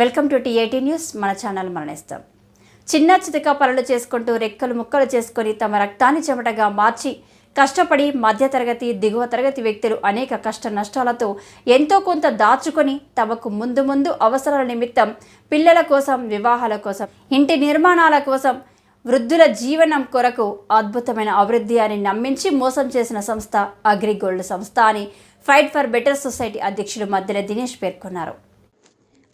Welcome to TAT news. మన channel మరణిస్తాం. చిన్న చితక పనులు చేసుకుంటూ రెక్కలు ముక్కలు చేసుకొని తమ రక్తాన్ని చెమటగా మార్చి కష్టపడి మధ్యతరగతి దిగువ తరగతి వ్యక్తులు అనేక కష్ట నష్టాలతో ఎంతో కొంత దాచుకొని తమకు ముందు ముందు అవసరాల నిమిత్తం పిల్లల కోసం వివాహాల కోసం ఇంటి నిర్మాణాల కోసం వృద్ధుల జీవనం కొరకు అద్భుతమైన అభివృద్ధి అని నమ్మించి మోసం చేసిన సంస్థ అగ్రిగోల్డ్ సంస్థ అని ఫైట్ ఫర్ బెటర్ సొసైటీ అధ్యక్షుడు మధ్యల దినేష్ పేర్కొన్నారు.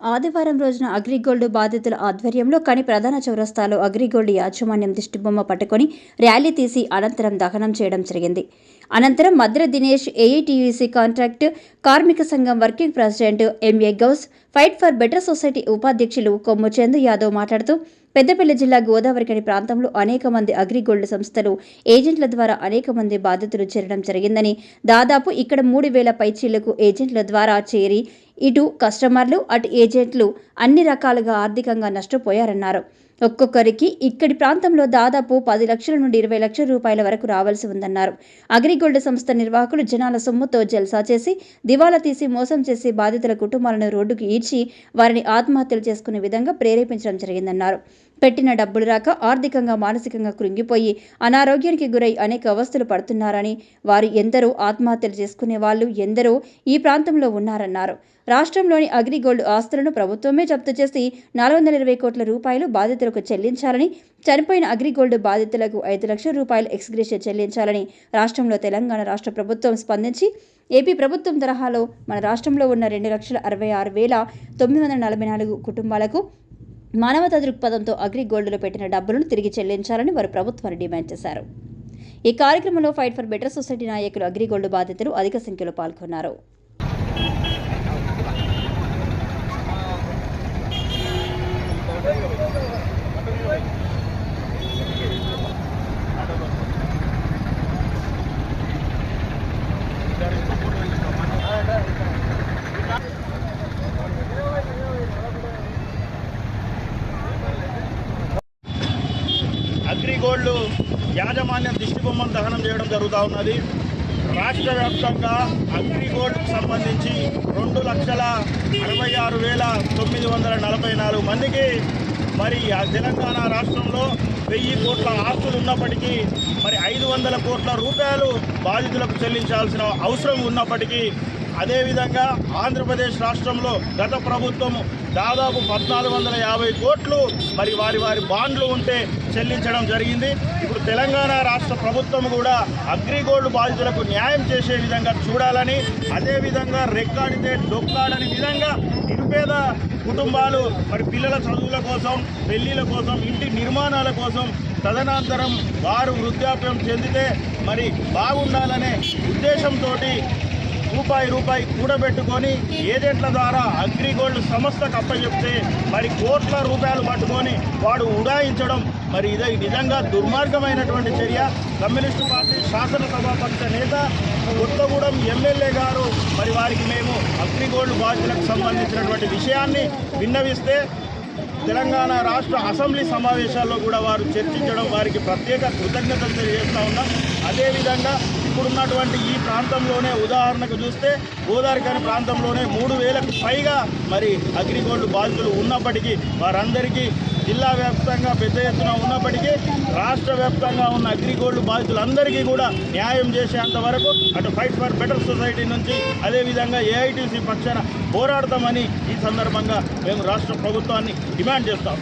ఆదివారం రోజున అగ్రిగోల్డ్ బాధితుల ఆధ్వర్యంలో కని ప్రధాన చౌరస్తాలో అగ్రిగోల్డ్ యాజమాన్యం దిష్టిబొమ్మ పట్టుకొని ర్యాలీ తీసి అనంతరం దహనం చేయడం జరిగింది. అనంతరం మద్ర దినేష్ ఏఐటీయూసీ కాంట్రాక్ట్ కార్మిక సంఘం working president MA Ghouse fight for better society ఉపాధ్యక్షులు కొమ్ము చందు యాదవ్ మాట్లాడుతూ పెద్దపల్లి జిల్లా గోదావరికని ప్రాంతంలో అనేక మంది అగ్రిగోల్డ్ సంస్థలు ఏజెంట్ల ద్వారా అనేక మంది బాధితులు చేరడం జరిగిందని దాదాపు ఇక్కడ మూడు వేల పైచీలకు ఏజెంట్ల ద్వారా చేరి ఇటు కస్టమర్లు అటు ఏజెంట్లు అన్ని రకాలుగా ఆర్థికంగా నష్టపోయారన్నారు. ఒక్కొక్కరికి ఇక్కడి ప్రాంతంలో దాదాపు పది లక్షల నుండి ఇరవై లక్షల రూపాయల వరకు రావాల్సి ఉందన్నారు. అగ్రిగోల్డ్ సంస్థ నిర్వాహకులు జనాల సొమ్ముతో జల్సా చేసి దివాలా తీసి మోసం చేసి బాధితుల కుటుంబాలను రోడ్డుకు ఈడ్చి వారిని ఆత్మహత్యలు చేసుకునే విధంగా ప్రేరేపించడం జరిగిందన్నారు. పెట్టిన డబ్బులు రాక ఆర్థికంగా మానసికంగా కృంగిపోయి అనారోగ్యానికి గురై అనేక అవస్థలు పడుతున్నారని వారు ఎందరో ఆత్మహత్యలు చేసుకునే వాళ్ళు ఎందరో ఈ ప్రాంతంలో ఉన్నారన్నారు. రాష్ట్రంలోని అగ్రిగోల్డ్ ఆస్తులను ప్రభుత్వమే జప్తు చేసి నాలుగు వందల ఇరవై కోట్ల రూపాయలు బాధితులకు చెల్లించాలని చనిపోయిన అగ్రిగోల్డ్ బాధితులకు ఐదు లక్షల రూపాయలు ఎక్స్గ్రేషియా చెల్లించాలని రాష్ట్రంలో తెలంగాణ రాష్ట్ర ప్రభుత్వం స్పందించి ఏపీ ప్రభుత్వం తరహాలో మన రాష్ట్రంలో ఉన్న రెండు లక్షల అరవై ఆరు వేల తొమ్మిది వందల నలభై నాలుగు కుటుంబాలకు మానవతా దృక్పథంతో అగ్రిగోల్డ్లో పెట్టిన డబ్బులను తిరిగి చెల్లించాలని వారు ప్రభుత్వాన్ని డిమాండ్ చేశారు. ఈ కార్యక్రమంలో ఫైట్ ఫర్ బెటర్ సొసైటీ నాయకులు అగ్రిగోల్డ్ బాధితులు అధిక సంఖ్యలో పాల్గొన్నారు. వాళ్ళు యాజమాన్యం దిష్టిబొమ్మను దహనం చేయడం జరుగుతూ ఉన్నది. రాష్ట్ర వ్యాప్తంగా అగ్రిగోల్డ్కి సంబంధించి రెండు లక్షల అరవై ఆరు వేల తొమ్మిది వందల నలభై నాలుగు మందికి మరి ఆ తెలంగాణ రాష్ట్రంలో వెయ్యి కోట్ల ఆస్తులు ఉన్నప్పటికీ మరి ఐదు వందల కోట్ల రూపాయలు బాధితులకు చెల్లించాల్సిన అవసరం ఉన్నప్పటికీ అదేవిధంగా ఆంధ్రప్రదేశ్ రాష్ట్రంలో గత ప్రభుత్వం దాదాపు పద్నాలుగు వందల యాభై కోట్లు మరి వారి వారి బాండ్లు ఉంటే చెల్లించడం జరిగింది. ఇప్పుడు తెలంగాణ రాష్ట్ర ప్రభుత్వం కూడా అగ్రిగోల్డ్ బాధితులకు న్యాయం చేసే విధంగా చూడాలని అదేవిధంగా రెక్కాడితే డొక్కాడని విధంగా నిరుపేద కుటుంబాలు మరి పిల్లల చదువుల కోసం పెళ్ళిల కోసం ఇంటి నిర్మాణాల కోసం తదనంతరం వారు వృద్ధాప్యం చెందితే మరి బాగుండాలనే ఉద్దేశంతో రూపాయి రూపాయి కూడబెట్టుకొని ఏజెంట్ల ద్వారా అగ్రిగోల్డ్ సంస్థకు అప్పచెప్తే మరి కోట్ల రూపాయలు పట్టుకొని వాడు ఉడాయించడం మరి ఇది నిజంగా దుర్మార్గమైనటువంటి చర్య. కమ్యూనిస్టు పార్టీ శాసనసభాపక్ష నేత కొత్తగూడెం ఎమ్మెల్యే గారు మరి వారికి మేము అగ్రిగోల్డ్ బాధ్యులకు సంబంధించినటువంటి విషయాన్ని విన్నవిస్తే తెలంగాణ రాష్ట్ర అసెంబ్లీ సమావేశాల్లో కూడా వారు చర్చించడం వారికి ప్రత్యేక కృతజ్ఞతలు తెలియజేస్తూ ఉన్నాం. అదేవిధంగా ఇప్పుడున్నటువంటి ఈ ప్రాంతంలోనే ఉదాహరణకు చూస్తే గోదావరికని ప్రాంతంలోనే మూడు వేలకు పైగా మరి అగ్రిగోల్డ్ బాధితులు ఉన్నప్పటికీ వారందరికీ జిల్లా వ్యాప్తంగా పెద్ద ఎత్తున ఉన్నప్పటికీ రాష్ట్ర వ్యాప్తంగా ఉన్న అగ్రిగోల్డ్ బాధితులందరికీ కూడా న్యాయం చేసేంత వరకు అటు ఫైట్ ఫర్ బెటర్ సొసైటీ నుంచి అదేవిధంగా ఏఐటీసీ పక్షాన పోరాడతామని ఈ సందర్భంగా మేము రాష్ట్ర ప్రభుత్వాన్ని డిమాండ్ చేస్తాం.